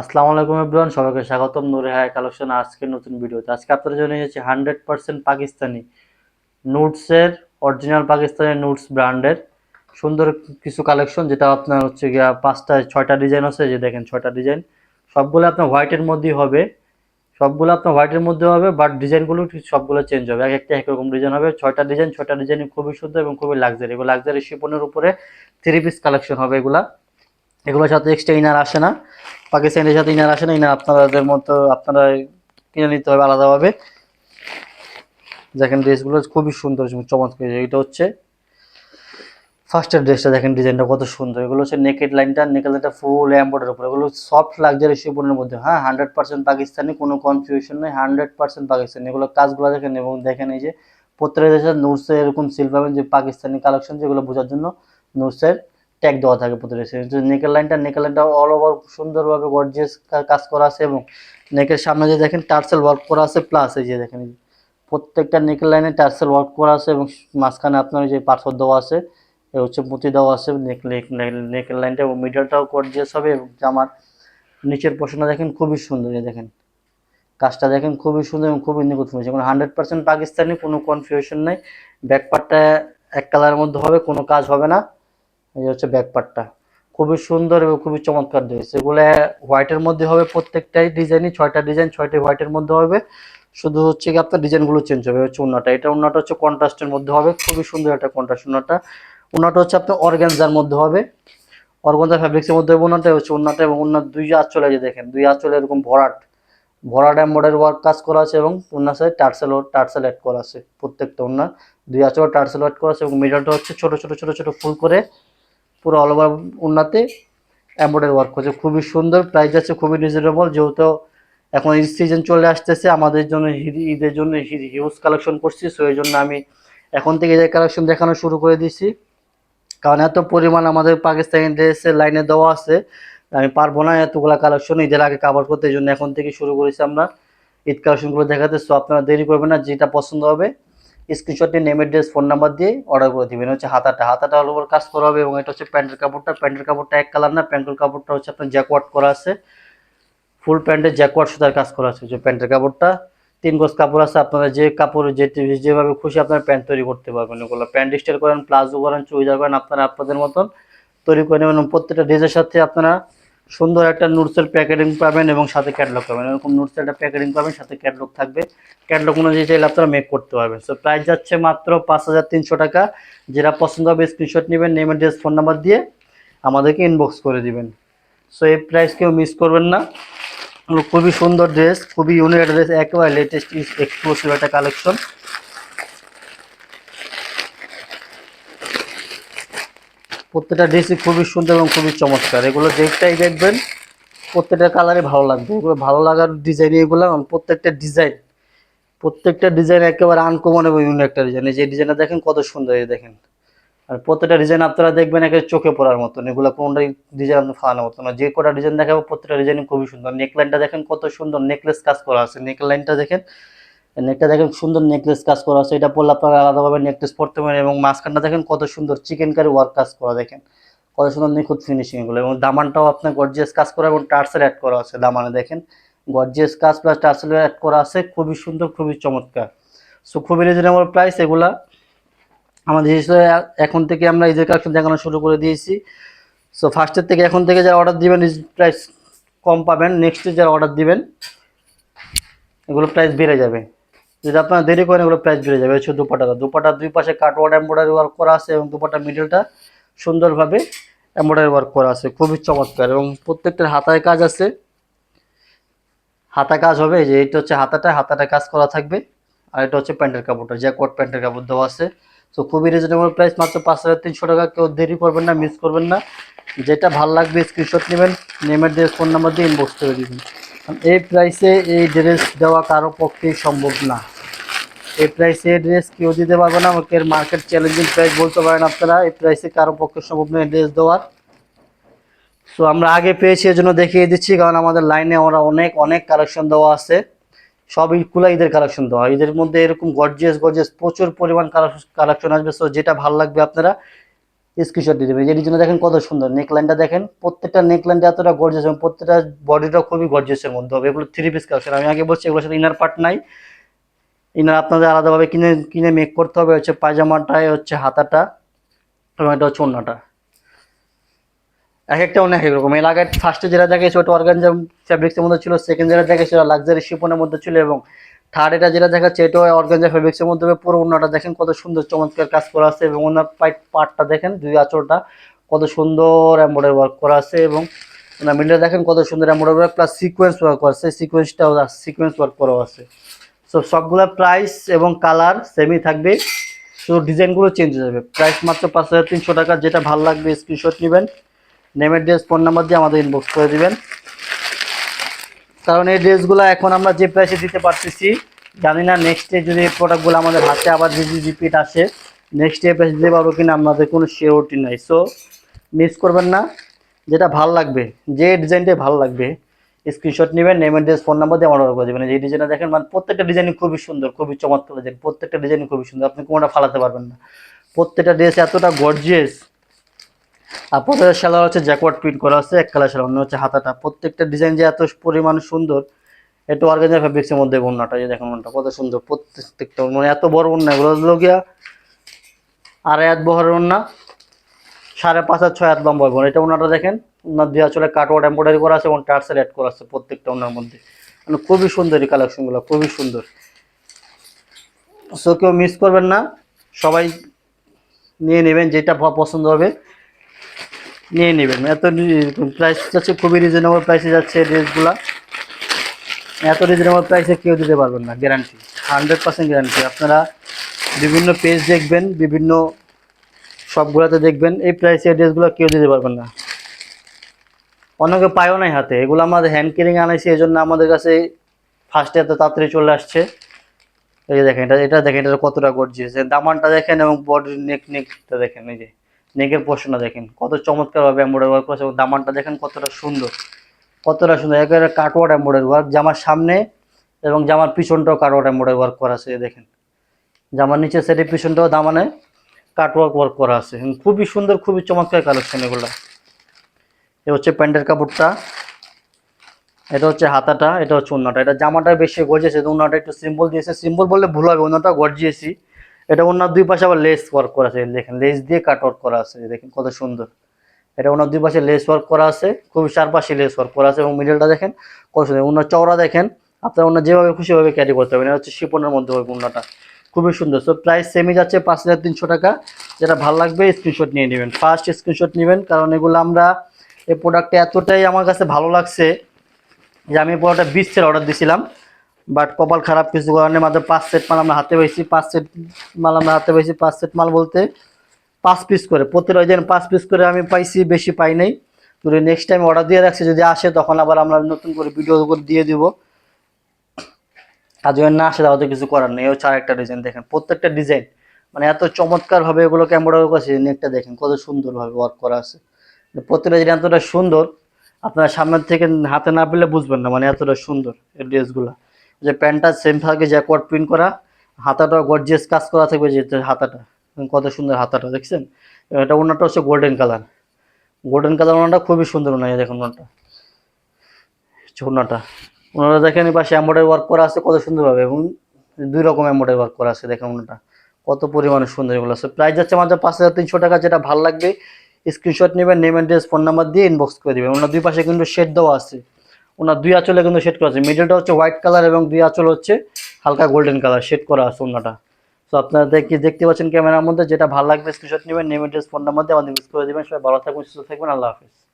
আসসালামু আলাইকুম এভরিওয়ান, সবাইকে স্বাগতম। নুরে হাই কালেকশন আজকে নতুন ভিডিওতে। আজকে আপনাদের জন্য এসেছে হান্ড্রেড পার্সেন্ট পাকিস্তানি নুটসের অরিজিনাল পাকিস্তানি নুটস ব্র্যান্ডের। সুন্দর কিছু কালেকশন, যেটা আপনার হচ্ছে গিয়া পাঁচটা, ছয়টা ডিজাইন আছে যে দেখেন ছয়টা ডিজাইন। সবগুলো আপনার হোয়াইটের মধ্যেই হবে। সবগুলো আপনার হোয়াইটের মধ্যে হবে, বাট ডিজাইনগুলো সবগুলো চেঞ্জ হবে। এক একটা একরকম ডিজাইন হবে। ছয়টা ডিজাইন ছয়টা ডিজাইন খুবই সুন্দর এবং খুবই লাক্সারি। এগুলো লাক্সারি শিপনের উপরে থ্রি পিস কালেকশন হবে এগুলা। এগুলোর সাথে এক্সট্রা ইনার আসে না। পাকিস্তানের সাথে ইনার আসে না, ইনার আপনাদের মতো আপনারা কিনে নিতে হবে আলাদাভাবে। দেখেন ড্রেসগুলো খুবই সুন্দর, চমৎকার। এটা হচ্ছে ফার্স্টের ড্রেসটা দেখেন ডিজাইনটা কত সুন্দর। এগুলো হচ্ছে নেকেট লাইনটা নেকেট লাইনটা ফুল এম্বয়ডার উপর। এগুলো সফট লাক্সারি শিপনের মধ্যে। হ্যাঁ হান্ড্রেড পার্সেন্ট পাকিস্তানি, কোনো কনফিউশন নেই হান্ড্রেড পার্সেন্ট পাকিস্তানি। এগুলো কাজগুলো দেখেন, এবং দেখেন এই যে, প্রত্যেকটা দেশের নুরসে এরকম সিল পাবেন যে পাকিস্তানি কালেকশন যেগুলো বোঝার জন্য নুরসের ট্যাগ দেওয়া থাকে প্রতিটা দেশে নেকের লাইনটা নেকের লাইনটা অল ওভার সুন্দরভাবে গর্জিয়াস কাজ করা আছে এবং নেকের সামনে যে দেখেন টার্সেল ওয়ার্ক করা আছে প্লাস এই যে দেখেন যে। প্রত্যেকটা নেকের লাইনে টার্সেল ওয়ার্ক করা আছে এবং মাঝখানে আপনার যে পাথর দেওয়া আছে হচ্ছে মুতি দেওয়া আছে। নেক নেকের লাইনটা এবং মিডলটাও গর্জিয়াস হবে এবং জামার নিচের পোষণটা দেখেন খুবই সুন্দর দেখেন। কাজটা দেখেন খুবই সুন্দর এবং খুবই নিখুঁত হয়েছে। কোনো হান্ড্রেড পার্সেন্ট পাকিস্তানি, কোনো কনফিউশন নেই। ব্যাক পার্টটা এক কালারের মধ্যে হবে, কোনো কাজ হবে না। এই হচ্ছে ব্যাক পার্টটা খুবই সুন্দর এবং খুবই চমৎকার ড্রেস এগুলো হোয়াইটের মধ্যে হবে প্রত্যেকটাই ডিজাইনই ছয়টা ডিজাইন ছয়টা হোয়াইটের মধ্যে হবে। শুধু হচ্ছে কি আপনার ডিজাইনগুলো চেঞ্জ হবে হচ্ছে উন্নাটা। এটা উন্নাটা হচ্ছে কন্ট্রাস্টের মধ্যে হবে, খুবই সুন্দর একটা কন্ট্রাস্ট উন্নাটা। উন্নাটা হচ্ছে আপনার অর্গানজার মধ্যে হবে। অর্গানজা ফ্যাব্রিক্সের মধ্যে উন্নাটা হচ্ছে উন্নাটা এবং উন্নার দুই আঁচলে যে দেখেন, দুই আঁচলে এরকম ভরাট। ভরাট এম্বয়ডারি ওয়ার্ক কাজ করা আছে এবং উন্নার সাথে টার্সেল টার্সেল অ্যাড করা আছে প্রত্যেকটা উন্নার। দুই আঁচলে টার্সেল অ্যাড করা আছে এবং মিডলটা হচ্ছে ছোট ছোট ছোট ছোট ফুল করে পুরো অল ওভার উন্নাতে এম্বয়ডারি ওয়ার্ক করছে। খুবই সুন্দর প্রাইস আছে খুবই রিজনেবল যেহেতু এখন ঈদ সিজন চলে আসতেছে, আমাদের জন্য ঈদ- ঈদের জন্য হিউজ কালেকশন করছি সো এই জন্য আমি এখন থেকে যে কালেকশন দেখানো শুরু করে দিয়েছি। কারণ এত পরিমাণ আমাদের পাকিস্তানি ড্রেসের লাইনে দেওয়া আছে, আমি পারব না এতগুলা কালেকশন ঈদের আগে কাভার করতে, এই জন্য এখন থেকে শুরু করেছি আমরা ঈদ কালেকশনগুলো দেখাতে। সো আপনারা দেরি করবেন না, যেটা পছন্দ হবে স্ক্রিনশটটি নেমের ড্রেস ফোন নাম্বার দিয়ে অর্ডার করে দিবেন। হচ্ছে হাতাটা হাতাটা অল ওভার কাজ করা হবে এবং এটা হচ্ছে প্যান্টের কাপড়টা। প্যান্টের কাপড়টা এক কালার না, প্যান্টের কাপড়টা হচ্ছে আপনার জ্যাকওয়ার্ড করা আছে। ফুল প্যান্টের জ্যাকওয়ার্ড সুতার কাজ করা আছে, যে প্যান্টের কাপড়টা। তিন গজ কাপড় আছে, আপনারা যে কাপড় যে যেভাবে খুশি আপনারা প্যান্ট তৈরি করতে পারবেন। ওগুলো প্যান্ট স্টাইল করেন, প্লাজো করেন, চুড়িদার করেন, আপনারা আপনাদের মতন তৈরি করে নেবেন প্রত্যেকটা ড্রেসের সাথে আপনারা সুন্দর একটা নুটসের প্যাকেটিং পাবেন এবং সাথে ক্যাটলগ পাবেন। এরকম নুটসের একটা প্যাকেটিং পাবেন, সাথে ক্যাটলগ থাকবে। ক্যাটলগ অনুযায়ী চাইলে আপনারা মেক করতে পারবেন। সো প্রাইস যাচ্ছে মাত্র পাঁচ হাজার তিনশো টাকা। যেটা পছন্দ হবে স্ক্রিনশট নেবেন নেম অ্যাড্রেস ফোন নাম্বার দিয়ে আমাদেরকে ইনবক্স করে দিবেন। সো এই প্রাইস কেউ মিস করবেন না। খুবই সুন্দর ড্রেস খুবই ইউনিক ড্রেস একেবারে লেটেস্ট এক্সক্লুসিভ একটা কালেকশন প্রত্যেকটা ড্রেসই খুবই সুন্দর এবং খুবই চমৎকার। এগুলো যেটাই দেখবেন, প্রত্যেকটা কালারে ভালো লাগবে। এগুলো ভালো লাগার ডিজাইন এগুলো প্রত্যেকটা ডিজাইন প্রত্যেকটা ডিজাইন একেবারে আনকমন এবং ইউনিক একটা ডিজাইন যে ডিজাইনটা দেখেন, কত সুন্দর এই দেখেন। আর প্রত্যেকটা ডিজাইন আপনারা দেখবেন একেবারে চোখে পড়ার মতন। এগুলো কোনটাই ডিজাইন আপনি ফালানোর মতো না। যে কটা ডিজাইন দেখাবো, প্রত্যেকটা ডিজাইন খুবই সুন্দর। নেকলাইনটা দেখেন কত সুন্দর। নেকলেস কাজ করা আছে। নেকলাইনটা দেখেন নেকটা দেখেন সুন্দর নেকলেস কাজ করা আছে। এটা পরলে আপনারা আলাদাভাবে নেকলেস পরতে পারেন এবং মাঝখানটা দেখেন কত সুন্দর চিকেন কারি ওয়ার্ক কাজ করা দেখেন। কত সুন্দর নিখুঁত ফিনিশিং এগুলো এবং দামানটাও আপনার গর্জিয়াস কাজ করা এবং টার্সেল অ্যাড করা আছে দামানে দেখেন। গর্জিয়াস কাজ প্লাস টার্সেল অ্যাড করা আছে, খুবই সুন্দর, খুবই চমৎকার। সো খুবই রিজনেবল প্রাইস এগুলা। আমাদের হিসেবে এখন থেকে আমরা ঈদের কালেকশন দেখানো শুরু করে দিয়েছি। সো ফার্স্টের থেকে এখন থেকে যারা অর্ডার দিবেন প্রাইস কম পাবেন। নেক্সটে যারা অর্ডার দিবেন, এগুলো প্রাইস বেড়ে যাবে। যদি আপনারা দেরি করেন, এগুলো প্রাইস বেড়ে যাবে। হচ্ছে দুপাটাটা। দুপাটার দুই পাশে কাটওয়ার্ড এম্ব্রয়ডারি ওয়ার্ক করা আছে এবং দুপাটার মিডলটা সুন্দরভাবে এম্ব্রয়ডারি ওয়ার্ক করা আছে। খুবই চমৎকার এবং প্রত্যেকটার হাতায় কাজ আছে। হাতা কাজ হবে যে এটা হচ্ছে হাতাটা হাতাটা কাজ করা থাকবে। আর এটা হচ্ছে প্যান্টের কাপড়টা জ্যাকওয়ার্ড প্যান্টের কাপড় দেওয়া আছে। তো খুবই রিজনেবল প্রাইস মাত্র পাঁচ হাজার তিনশো টাকা। কেউ দেরি করবেন না মিস করবেন না। যেটা ভালো লাগবে স্ক্রিনশট নেবেন নেমের দিয়ে ফোন নাম্বার দিয়ে ইনবক্স করে দিবেন। এই প্রাইসে এই ড্রেস দেওয়া কারও পক্ষেই সম্ভব না। এই প্রাইসে ড্রেস কেউ দিতে পারবে না, আমাকে মার্কেট চ্যালেঞ্জিং প্রাইস বলতে পারেন আপনারা। এই প্রাইসে কারও পক্ষে সম্ভব নয় ড্রেস দেওয়ার। সো আমরা আগে পেয়েছি, এজন্য দেখিয়ে দিচ্ছি, কারণ আমাদের লাইনে আমরা অনেক অনেক কালেকশন দেওয়া আছে। সব ঈদগুলো ঈদের কালেকশন দেওয়া। ঈদের মধ্যে এরকম গর্জিয়াস গর্জিয়াস প্রচুর পরিমাণ কালেকশন আসবে। সো যেটা ভালো লাগবে আপনারা স্ক্রিনশট দিয়ে দেবে এই জন্য দেখেন কত সুন্দর নেক লাইনটা দেখেন। প্রত্যেকটা নেক লাইনটা এতটা গর্জিয়াস এবং প্রত্যেকটা বডিটা খুবই গর্জিয়াসের মধ্যে হবে। এগুলো থ্রি পিস কালেকশন আমি আগে বলছি, এগুলোর সাথে ইনার পার্ট নাই। ইনার আপনাদের আলাদাভাবে কিনে কিনে মেক করতে হবে, হচ্ছে পায়জামাটায় হচ্ছে হাতাটা এবং এটা হচ্ছে অন্যটা এক একটা অনেক এক রকম। এর আগে ফার্স্টে যেটা দেখেছি ওটা অর্গানজা ফ্যাব্রিক্সের মধ্যে ছিল সেকেন্ড যেটা দেখেছি ওটা লাক্সারি শিপনের মধ্যে ছিল এবং থার্ড এটা যেটা দেখাচ্ছে এটা অর্গানজা ফ্যাব্রিক্সের মধ্যে পুরো অন্যটা দেখেন কত সুন্দর চমৎকার কাজ করা আছে এবং ওনার পার্টটা দেখেন, দুই আঁচলটা কত সুন্দর এম্বয়ডারি ওয়ার্ক করা আছে এবং ওনার মিডলে দেখেন কত সুন্দর embroidery work plus sequence work করা আছে। সিকোয়েন্সটাও সিকোয়েন্স ওয়ার্ক করা আছে। সো সবগুলো প্রাইস এবং কালার সেমই থাকবে। শুধু ডিজাইনগুলো চেঞ্জ হয়ে যাবে। প্রাইস মাত্র পাঁচ হাজার তিনশো টাকা। যেটা ভালো লাগবে স্ক্রিনশট নেবেন। নেমের ড্রেস ফোন নাম্বার দিয়ে আমাদের ইনবক্স করে দেবেন। কারণ এই ড্রেসগুলো এখন আমরা যে প্রাইসে দিতে পারতেছি, জানি না নেক্সট ডে যদি এই প্রোডাক্টগুলো আমাদের হাতে আবার যদি রিপিট আসে নেক্সট ডে প্রাইস দিতে পারব কিনা আমাদের কোনো শিওরিটি নাই। সো মিস করবেন না। যেটা ভালো লাগবে, যে ডিজাইনটাই ভালো লাগবে স্ক্রিনশট নেবেন নেমের ড্রেস ফোন নাম্বার দিয়ে অর্ডার করে দেবেন। এই ডিজাইনটা দেখেন মানে প্রত্যেকটা ডিজাইন খুবই সুন্দর, খুবই চমৎকার ডিজাইন প্রত্যেকটা ডিজাইন খুবই সুন্দর, আপনি কোনোটা ফালাতে পারবেন না। প্রত্যেকটা ড্রেস এতটা গর্জিয়াস আর প্রত্যেকটা সালোয়ার হচ্ছে জ্যাকওয়ার্ড প্রিন্ট করা আছে, এক কালার সালোয়ার হচ্ছে হাতাটা। প্রত্যেকটা ডিজাইন যে এত পরিমাণ সুন্দর, একটু অর্গানাইজার ফ্যাব্রিক্সের মধ্যে ওড়নাটা যে দেখুন কত সুন্দর প্রত্যেকটা মানে এত বড় ওড়না এগুলো গিয়া আড়াই হাত বহরের ওড়না সাড়ে পাঁচ হাত ছয় হাত লম্বা হবে এটা ওনাটা দেখেন ওনার দেওয়া চলে কাটওয়ার্ড এম্ব্রয়ডারি করা আছে এবং টার্সেল অ্যাড করা আছে প্রত্যেকটা ওনার মধ্যে। মানে খুবই সুন্দর এই কালেকশনগুলো, খুবই সুন্দর। সো কেউ মিস করবেন না, সবাই নিয়ে নেবেন যেটা পছন্দ হবে, নিয়ে নেবেন। এত প্রাইস যাচ্ছে, খুবই রিজনেবল প্রাইসে যাচ্ছে ড্রেসগুলো এত রিজনেবল প্রাইসে কেউ দিতে পারবেন না গ্যারান্টি হান্ড্রেড পার্সেন্ট গ্যারান্টি আপনারা বিভিন্ন পেজ দেখবেন, বিভিন্ন সবগুলোতে দেখবেন, এই প্রাইসে ড্রেসগুলো কেউ দিতে পারবেন না। অনেকে পায়ও নাই হাতে। এগুলো আমাদের হ্যান্ড কেরিং আনাইছি এই জন্য আমাদের কাছে ফার্স্টে এত তাড়াতাড়ি চলে আসছে। এই যে দেখেন, এটা এটা দেখেন, এটা কতটা গর্জিয়েছে দামানটা দেখেন এবং বডির নেক নেকটা দেখেন, এই যে নেকের পোর্শনটা দেখেন। কত চমৎকারভাবে এম্বয়ডারি ওয়ার্ক করেছে এবং দামানটা দেখেন কতটা সুন্দর। কতটা সুন্দর, একেবারে কাটওয়ার্ড এম্বয়ডারি ওয়ার্ক জামার সামনে এবং জামার পিছনটাও কাটওয়ার্ড এম্বয়ডারি ওয়ার্ক করা আছে দেখেন। জামার নিচে সাইডের পিছনটাও দামানে কাটওয়ার্ক ওয়ার্ক করা আছে। খুবই সুন্দর, খুবই চমৎকার কালেকশন এগুলো। এ হচ্ছে প্যান্টের কাপড়টা। এটা হচ্ছে হাতাটা, এটা হচ্ছে অন্যটা এটা জামাটা বেশি গর্জিয়েছে অন্যটা একটু সিম্পল দিয়েছে। সিম্পল বললে ভুল হবে অন্যটা গর্জিয়েছি এটা ওনার দুই পাশে আবার লেস ওয়ার্ক করা আছে দেখেন লেস দিয়ে কাট ওয়ার্ক করা আছে দেখেন কত সুন্দর। এটা ওনার দুই পাশে লেস ওয়ার্ক করা আছে খুবই চারপাশে লেস ওয়ার্ক করা আছে, এবং মিডলটা দেখেন কত সুন্দর। ওনার চওড়া দেখেন, আপনার ওনার যেভাবে খুশি ভাবে ক্যারি করতে হবে এটা হচ্ছে শিপনের মধ্যে হবে ওনাটা খুবই সুন্দর। সো প্রাইস সেমই যাচ্ছে পাঁচ হাজার তিনশো টাকা। যেটা ভালো লাগবে স্ক্রিনশট নিয়ে নেবেন। ফার্স্ট স্ক্রিনশট নেবেন, কারণ এগুলো আমরা এই প্রোডাক্টটা এতটাই আমার কাছে ভালো লাগছে যে আমি পুরোটা বিশ সেট অর্ডার দিয়েছিলাম বাট কপাল খারাপ কিছু কারণে মাত্র পাঁচ সেট মাল আমরা হাতে পেয়েছি পাঁচ সেট মাল আমরা হাতে পেয়েছি পাঁচ সেট মাল বলতে পাঁচ পিস করে। প্রতিটা দিন পাঁচ পিস করে আমি পাইছি, বেশি পাই নাই। যদি নেক্সট টাইম অর্ডার দিয়ে রাখছি, যদি আসে তখন আবার আমরা নতুন করে ভিডিও করে দিয়ে দিব। আর যদি না আসে তাহলে তো কিছু করার নেই। হচ্ছে আরেকটা ডিজাইন দেখেন। প্রত্যেকটা ডিজাইন মানে এত চমৎকারভাবে এগুলোকে এমব্রয়ডারি করেছে নেকটা দেখেন, কত সুন্দরভাবে ওয়ার্ক করা আছে। প্রত্যেকটা জিনিস এতটা সুন্দর, আপনারা সামনের থেকে হাতে না পেলে বুঝবেন না মানে এতটা সুন্দর এই ড্রেসগুলো। যে প্যান্টটা সেম থাকে জ্যাকওয়ার্ড প্রিন্ট করা হাতাটা গর্জিয়াস কাজ করা থাকবে যে হাতাটা। কত সুন্দর হাতাটা, দেখছেন? এটা ওনারটা হচ্ছে গোল্ডেন কালার গোল্ডেন কালার ওনারটা খুবই সুন্দর এই দেখুন ওনারটা ওনারটা ওনারা দেখেন পাশে এম্বয়ডারি ওয়ার্ক করা আছে, কত সুন্দরভাবে, এবং দুই রকম এম্বয়ডারি ওয়ার্ক করা আছে, দেখেন ওনাটা কত পরিমাণে সুন্দর এগুলো আছে। প্রাইস যাচ্ছে মাত্র পাঁচ হাজার তিনশো টাকা, যেটা ভালো লাগবে স্ক্রিনশট নেবেন নেম ড্রেস ফোন নাম্বার দিয়ে ইনবক্স করে দেবেন। ওনার দুই পাশে কিন্তু শেড দেওয়া আছে। ওনার দুই আঁচলে কিন্তু শেড করা আছে। মিডলটা হচ্ছে হোয়াইট কালার এবং দুই আঁচল হচ্ছে হালকা গোল্ডেন কালার শেড করা আছে ওনাটা। তো আপনারা দেখি দেখতে পাচ্ছেন ক্যামেরার মধ্যে, যেটা ভালো লাগবে স্ক্রিনশট নেবেন নেম ড্রেস ফোন নাম্বার দিয়ে আমাদের ইউজ করে দেবেন। সবাই ভালো থাকবেন, সুস্থ থাকবেন, আল্লাহ হাফিজ।